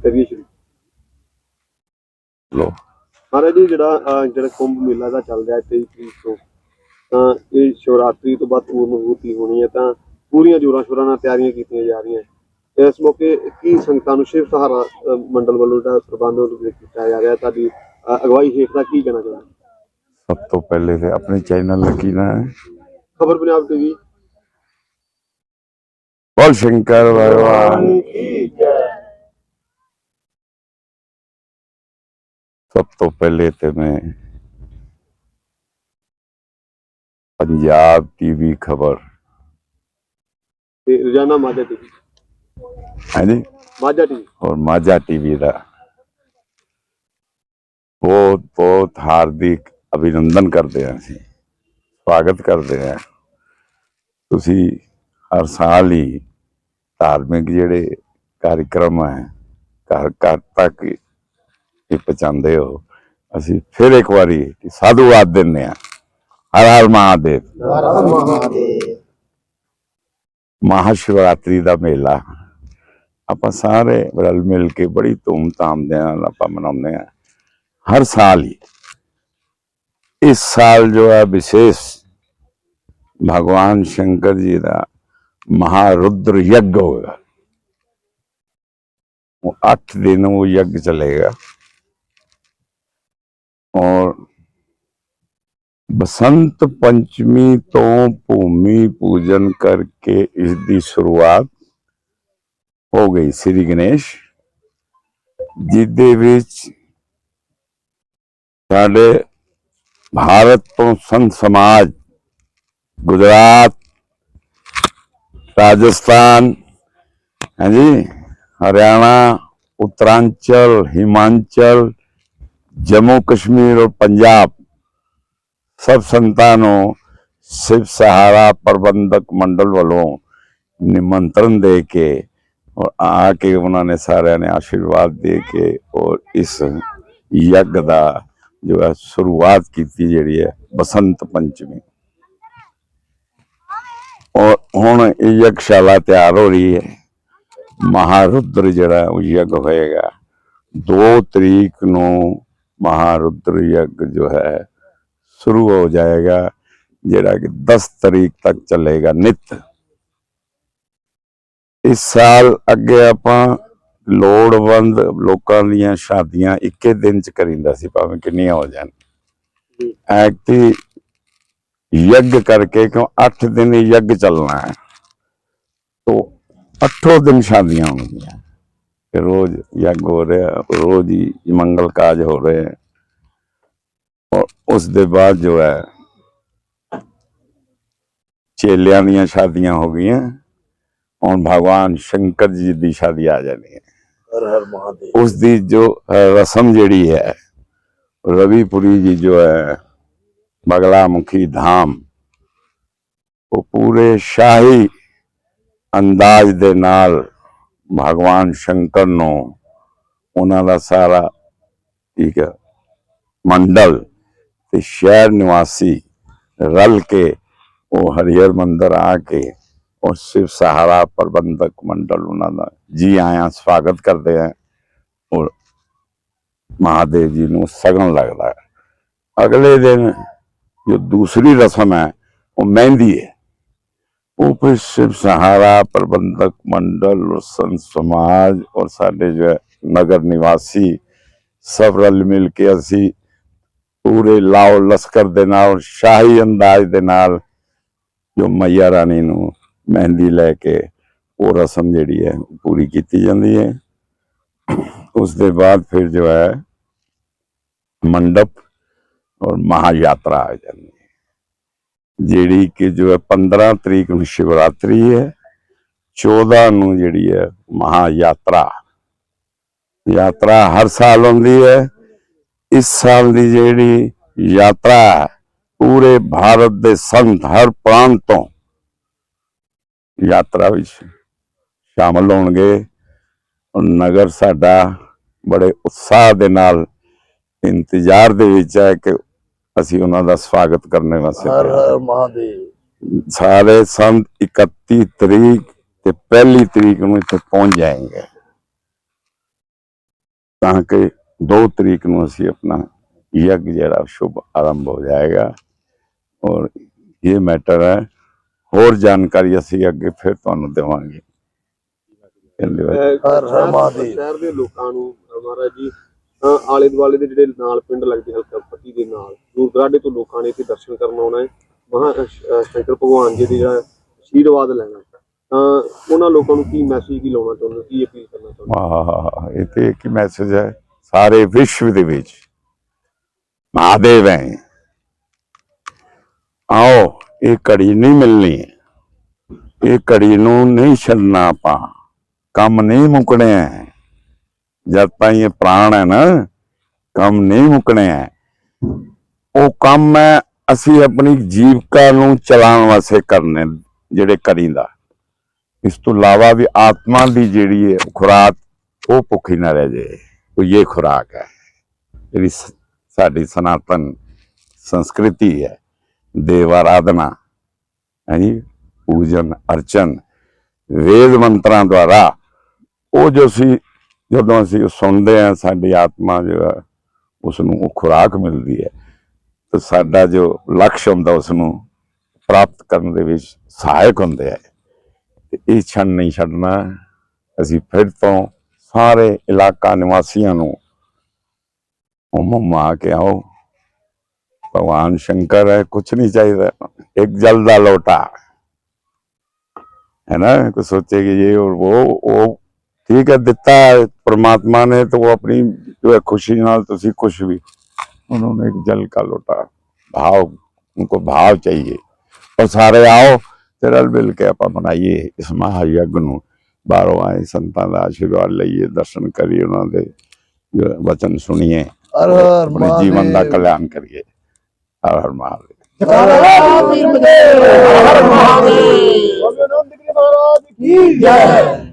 ਕਰੀਏ ਸ਼ੁਰੂ। ਲੋ ਮਹਾਰਾਜ ਜੀ ਜਿਹੜਾ ਅਹ, ਜਿਹੜਾ ਕੁੰਭ ਮੇਲਾ ਦਾ ਚੱਲ ਰਿਹਾ 23 ਤਰੀਕ ਤੋਂ ਤਾਂ ਇਹ ਸ਼ਿਵਰਾਤਰੀ ਤੋਂ ਬਾਅਦ ਪੂਰਨਹੂਤੀ ਹੋਣੀ ਹੈ ਤਾਂ ਪੂਰੀਆਂ ਜੋਰਾਂ ਸ਼ੋਰਾਂ ਨਾਲ ਤਿਆਰੀਆਂ ਕੀਤੀਆਂ ਜਾ ਰਹੀਆਂ। ਇਸ ਮੌਕੇ ਕੀ ਸੰਗਤਾਂ ਨੂੰ ਸ਼ਿਵ ਸਹਾਰਾ ਅਹ, ਮੰਡਲ ਵੱਲੋਂ ਜਿਹੜਾ ਪ੍ਰਬੰਧ ਉਹ ਕੀਤਾ ਜਾ ਰਿਹਾ ਤੁਹਾਡੀ ਅਹ, ਅਗਵਾਈ ਹੇਠ ਦਾ ਕੀ ਕਹਿਣਾ ਚਾਹੁੰਦੇ ਸਭ ਤੋਂ ਪਹਿਲੇ ਤੇ ਆਪਣੇ ਚੈਨਲ ਲੱਗੀ ਨਾ ਖਬਰ ਪੰਜਾਬ ਟੀਵੀ। ਬੋਲ ਸ਼ੰਕਰ ਭਗਵਾਨ ਸਭ ਤੋਂ ਪਹਿਲੇ ਤੇ ਮੈਂ ਪੰਜਾਬ ਟੀਵੀ ਖਬਰ ਤੇ ਰੋਜ਼ਾਨਾ ਮਾਝਾ ਟੀਵੀ ਹਾਂਜੀ ਮਾਝਾ ਟੀਵੀ ਔਰ ਮਾਝਾ ਟੀਵੀ ਦਾ ਬਹੁਤ ਬਹੁਤ ਹਾਰਦਿਕ ਅਭਿਨੰਦਨ ਕਰਦੇ ਹਾਂ ਅਸੀਂ ਸਵਾਗਤ ਕਰਦੇ ਹਾਂ ਤੁਸੀਂ ਹਰ ਸਾਲ ਹੀ ਧਾਰਮਿਕ ਜਿਹੜੇ ਕਾਰਜਕ੍ਰਮ ਹੈ ਘਰ ਘਰ ਤੱਕ ਇਹ ਪਹੁੰਚਾਉਂਦੇ ਹੋ। ਅਸੀਂ ਫਿਰ ਇੱਕ ਵਾਰੀ ਸਾਧੂਵਾਦ ਦਿੰਦੇ ਹਾਂ। ਹਰ ਹਰ ਮਹਾਦੇਵ। ਮਹਾਸ਼ਿਵਰਾਤਰੀ ਦਾ ਮੇਲਾ। ਆਪਾਂ ਸਾਰੇ ਰਲ ਮਿਲ ਕੇ ਬੜੀ ਧੂਮ-ਧਾਮ ਦੇ ਨਾਲ ਆਪਾਂ ਮਨਾਉਂਦੇ ਆ ਹਰ ਸਾਲ ਹੀ। ਇਸ ਸਾਲ ਜੋ ਹੈ ਵਿਸ਼ੇਸ਼ ਭਗਵਾਨ ਸ਼ੰਕਰ ਜੀ ਦਾ ਮਹਾਰੁद्र ਯੱਗ ਹੋਗਾ ਉਹ 8 ਦਿਨ ਉਹ ਯੱਗ ਚਲੇਗਾ। ਔਰ ਬਸੰਤ ਪੰਚਮੀ ਤੋਂ ਭੂਮੀ ਪੂਜਨ ਕਰਕੇ ਇਸ ਦੀ ਸ਼ੁਰੂਆਤ ਹੋ ਗਈ ਸ੍ਰੀ ਗਣੇਸ਼ ਜਿਹਦੇ ਵਿੱਚ ਸਾਡੇ ਭਾਰਤ ਤੋਂ ਸੰਤ ਸਮਾਜ, ਗੁਜਰਾਤ राजस्थान है जी हरियाणा उत्तरांचल हिमाचल जम्मू कश्मीर और पंजाब सब संतानों शिव सहारा प्रबंधक मंडल वालों निमंत्रण दे के और आके उन्होंने सारे ने आशीर्वाद दे के और इस यज्ञ का जो है शुरुआत की थी जी है बसंत पंचमी ਔਰ ਹੁਣ ਯਕਸ਼ਾਲਾ ਤਿਆਰ ਹੋ ਰਹੀ ਹੈ। ਮਹਾਰੁਦਰ ਜਿਹੜਾ ਉਹ ਯਗ ਹੋਏਗਾ। 2 ਤਰੀਕ ਨੂੰ ਮਹਾਰੁਦਰ ਯਗ ਜੋ ਹੈ ਸ਼ੁਰੂ ਹੋ ਜਾਏਗਾ ਜਿਹੜਾ ਕਿ 10 ਤਰੀਕ ਤੱਕ ਚੱਲੇਗਾ ਨਿਤ। ਇਸ ਸਾਲ ਅੱਗੇ ਆਪਾਂ ਲੋੜਵੰਦ ਲੋਕਾਂ ਦੀਆਂ ਸ਼ਾਦੀਆਂ ਇੱਕੇ ਦਿਨ ਚ ਕਰਿੰਦਾ ਸੀ ਭਾਵੇਂ ਕਿੰਨੀਆਂ ਹੋ ਜਾਣ। ਐਕਤੀ ਯੱਗ ਕਰਕੇ ਕਿਉਂ 8 ਦਿਨ ਇਹ ਯੱਗ ਚੱਲਣਾ ਹੈ तो अठों दिन शादियां होंगी फिर रोज यज्ञ हो रहे हैं रोज ही मंगल काज हो रहे हैं और ਉਸ ਦੇ ਬਾਅਦ ਜੋ ਹੈ ਚੇਲਿਆਂ ਦੀਆਂ ਸ਼ਾਦੀਆਂ ਹੋ ਗਈਆਂ ਹੁਣ ਭਗਵਾਨ ਸ਼ੰਕਰ ਜੀ ਦੀ ਸ਼ਾਦੀ ਆ ਜਾਣੀ ਹੈ ਹਰ ਹਰ ਮਹਾਦੇਵ ਉਸ ਦੀ ਜੋ ਅ, ਰਸਮ ਜਿਹੜੀ ਹੈ ਰਵੀਪੁਰੀ ਜੀ ਜੋ ਹੈ ਬਗਲਾ ਮੁਖੀ ਧਾਮ ਉਹ ਪੂਰੇ ਸ਼ਾਹੀ ਅੰਦਾਜ਼ ਦੇ ਨਾਲ ਭਗਵਾਨ ਸ਼ੰਕਰ ਨੂੰ ਉਹਨਾਂ ਦਾ ਸਾਰਾ ਠੀਕ ਹੈ ਮੰਡਲ ਤੇ ਸ਼ਹਿਰ ਨਿਵਾਸੀ ਰਲ ਕੇ ਉਹ ਹਰੀਹਰ ਮੰਦਰ ਆ ਕੇ ਉਹ ਸਿਵ ਸਹਾਰਾ ਪ੍ਰਬੰਧਕ ਮੰਡਲ ਉਹਨਾਂ ਦਾ ਜੀ ਆਇਆਂ ਸਵਾਗਤ ਕਰਦੇ ਆ ਔਰ ਮਹਾਦੇਵ ਜੀ ਨੂੰ ਸਗਨ ਲੱਗਦਾ ਅਗਲੇ ਦਿਨ ਜੋ ਦੂਸਰੀ ਰਸਮ ਹੈ ਉਹ ਮਹਿੰਦੀ ਹੈ ਉਹ ਫਿਰ शिव सहारा प्रबंधक मंडल और संत समाज और ਸਾਡੇ ਜੋ ਹੈ ਨਗਰ ਨਿਵਾਸੀ ਸਭ ਰਲ ਮਿਲ ਕੇ ਅਸੀਂ ਪੂਰੇ ਲਾਓ ਲਸ਼ਕਰ ਦੇ ਨਾਲ ਸ਼ਾਹੀ ਅੰਦਾਜ਼ ਦੇ ਨਾਲ ਜੋ ਮਈਆ ਰਾਣੀ ਨੂੰ ਮਹਿੰਦੀ ਲੈ ਕੇ ਉਹ ਰਸਮ ਜਿਹੜੀ ਹੈ ਉਹ ਪੂਰੀ ਕੀਤੀ ਜਾਂਦੀ ਹੈ ਉਸ ਦੇ ਬਾਅਦ ਫਿਰ ਜੋ ਹੈ ਮੰਡਪ ਔਰ ਮਹਾ ਯਾਤਰਾ ਆ ਜਾਂਦੀ ਹੈ। ਜਿਹੜੀ ਕਿ ਜੋ ਹੈ 15 ਤਰੀਕ ਨੂੰ ਸ਼ਿਵਰਾਤਰੀ ਹੈ 14 ਨੂੰ ਜਿਹੜੀ ਹੈ ਮਹਾ ਯਾਤਰਾ ਯਾਤਰਾ ਹਰ ਸਾਲ ਹੁੰਦੀ ਹੈ। ਇਸ ਸਾਲ ਦੀ ਜਿਹੜੀ ਯਾਤਰਾ ਪੂਰੇ ਭਾਰਤ ਦੇ ਸੰਤ ਹਰ ਪ੍ਰਾਂਤ ਤੋਂ ਯਾਤਰਾ ਵਿੱਚ ਸ਼ਾਮਲ ਹੋਣਗੇ। ਔਰ ਨਗਰ ਸਾਡਾ ਬੜੇ ਉਤਸ਼ਾਹ ਦੇ ਨਾਲ ਇੰਤਜ਼ਾਰ ਦੇ ਵਿੱਚ ਹੈ ਕਿ ਅਸੀਂ ਉਹਨਾਂ ਦਾ ਸਵਾਗਤ ਕਰਨ ਵਾਸਤੇ ਹਰ। ਹਰ ਮਹਾਦੇਵ। ਸਾਰੇ ਸੰਤ 31 ਤਰੀਕ ਤੇ ਪਹਿਲੀ ਤਰੀਕ ਨੂੰ ਇੱਥੇ ਪਹੁੰਚ ਜਾਏंगे ਤਾਂ ਕਿ 2 ਤਰੀਕ ਨੂੰ ਅਸੀਂ ਆਪਣਾ ਯੱਗ ਜਿਹੜਾ ਸ਼ੁਭ ਆਰੰਭ ਹੋ ਜਾਏਗਾ। ਔਰ ਇਹ ਮੈਟਰ ਹੈ। ਹੋਰ ਜਾਣਕਾਰੀ ਅਸੀਂ ਅੱਗੇ ਫਿਰ ਤੁਹਾਨੂੰ ਦੇਵਾਂਗੇ। ਹਰ ਸ਼ਹਿਰ- ਮਹਾਦੇਵ। ਸ਼ਹਿਰ ਦੇ ਲੋਕਾਂ ਨੂੰ ਮਹਾਰਾਜ ਜੀ ਆਲੇ ਦੁਆਲੇ ਦੇ ਜਿਹੜੇ ਨਾਲ ਪਿੰਡ ਲੱਗਦੇ ਹਲਕਾ ਪੱਟੀ ਦੇ ਨਾਲ, ਦੂਰ ਦਰਾਡੇ ਤੋਂ ਲੋਕਾਂ ਨੇ ਇੱਥੇ ਦਰਸ਼ਨ ਕਰਨ ਆਉਣਾ ਹੈ। ਮਹਾ ਸ਼ੰਕਰ ਭਗਵਾਨ ਜੀ ਦੀ ਜਿਹੜਾ ਆਸ਼ੀਰਵਾਦ ਲੈਣਾ ਤਾਂ ਉਹਨਾਂ ਲੋਕਾਂ ਨੂੰ ਕੀ ਮੈਸੇਜ ਕੀ ਲਾਉਣਾ ਚਾਹੁੰਦੇ ਕੀ ਅਪੀਲ ਕਰਨਾ ਚਾਹੁੰਦੇ ਹੋ? ਇਹ ਤੇ ਇੱਕ ਮੈਸੇਜ ਹੈ, ਸਾਰੇ ਵਿਸ਼ਵ ਦੇ ਵਿੱਚ। ਮਹਾਦੇਵ ਹੈ ਆਓ, ਇਹ ਘੜੀ ਨਹੀਂ ਮਿਲਣੀ। ਇਹ ਘੜੀ ਨੂੰ ਨਹੀਂ ਛੱਡਣਾ ਆਪਾਂ। ਕੰਮ ਨਹੀਂ ਮੁਕਣੇ ਹੈ ਜਦ ਤਾਈਂ ਇਹ ਪ੍ਰਾਣ ਹੈ ਨਾ, ਕੰਮ ਨਹੀਂ ਮੁੱਕਣੇ ਹੈ। ਉਹ ਕੰਮ ਹੈ ਅਸੀਂ ਆਪਣੀ ਜੀਵਕਾ ਨੂੰ ਚਲਾਉਣ ਵਾਸਤੇ ਕਰਨੇ, ਜਿਹੜੇ ਕਰੀਂਦਾ। ਇਸ ਤੋਂ ਇਲਾਵਾ ਵੀ ਆਤਮਾ ਦੀ ਜਿਹੜੀ ਹੈ ਖੁਰਾਕ, ਉਹ ਭੁੱਖੀ ਨਾ ਰਹਿ ਜਾਏ। ਉਹ ਇਹ ਖੁਰਾਕ ਹੈ। ਜਿਹੜੀ ਸਾਡੀ ਸਨਾਤਨ ਸੰਸਕ੍ਰਿਤੀ ਹੈ। ਦੇਵ ਆਰਾਧਨਾ ਹੈ ਪੂਜਨ, ਅਰਚਨ, ਵੇਦ ਮੰਤਰਾਂ ਦੁਆਰਾ ਉਹ ਜੋ ਅਸੀਂ ਜਦੋਂ ਅਸੀਂ ਉਹ ਸੁਣਦੇ ਹਾਂ ਸਾਡੀ ਆਤਮਾ ਜੋ ਹੈ ਉਸ ਨੂੰ ਉਹ ਖੁਰਾਕ ਮਿਲਦੀ ਹੈ ਤੇ ਸਾਡਾ ਜੋ ਲਕਸ਼ ਹੁੰਦਾ ਉਸ ਨੂੰ ਪ੍ਰਾਪਤ ਕਰਨ ਦੇ ਵਿੱਚ ਸਹਾਇਕ ਹੁੰਦੇ ਹੈ ਤੇ ਇਹ ਛੱਡ ਨਹੀਂ ਛੱਡਣਾ ਅਸੀਂ ਫਿਰ ਤੋਂ ਸਾਰੇ ਇਲਾਕਾ ਨਿਵਾਸੀਆਂ ਨੂੰ ਉਮਮਾ ਕੇ ਆਓ ਭਗਵਾਨ ਸ਼ੰਕਰ ਹੈ ਕੁਛ ਨਹੀਂ ਚਾਹੀਦਾ ਇੱਕ ਜਲ ਦਾ ਲੋਟਾ है ना कुछ सोचे कि ये और वो वो ठीक है ਦਿੱਤਾ है परमात्मा ने तो वो अपनी जो है खुशी नाल ਤੁਸੀਂ कुछ भी उन्होंने एक जल का लोटा भाव उनको भाव चाहिए और सारे आओ ਤੇ ਰਲ ਮਿਲ ਕੇ ਆਪਾਂ ਮਨਾਈਏ ਇਸ ਮਹਾਯਗ ਨੂੰ ਬਾਹਰੋਂ ਆਏ ਸੰਤਾਂ ਦਾ ਆਸ਼ੀਰਵਾਦ ਲਈਏ ਦਰਸ਼ਨ ਕਰੀਏ ਉਹਨਾਂ ਦੇ ਜੋ ਵਚਨ ਸੁਣੀਏ ਹਰ ਹਰ ਆਪਣੇ ਜੀਵਨ ਦਾ ਮਹਾਦੇਵ। ਕਲਿਆਣ ਕਰੀਏ ਹਰ ਹਰ ਮਹਾਦੇਵ ਹਰ ਮਹਾਦੇਵ ਬਾਬਾ ਨਾਨਕ ਦੇਵ ਮਹਾਰਾਜ ਕੀ ਜੈ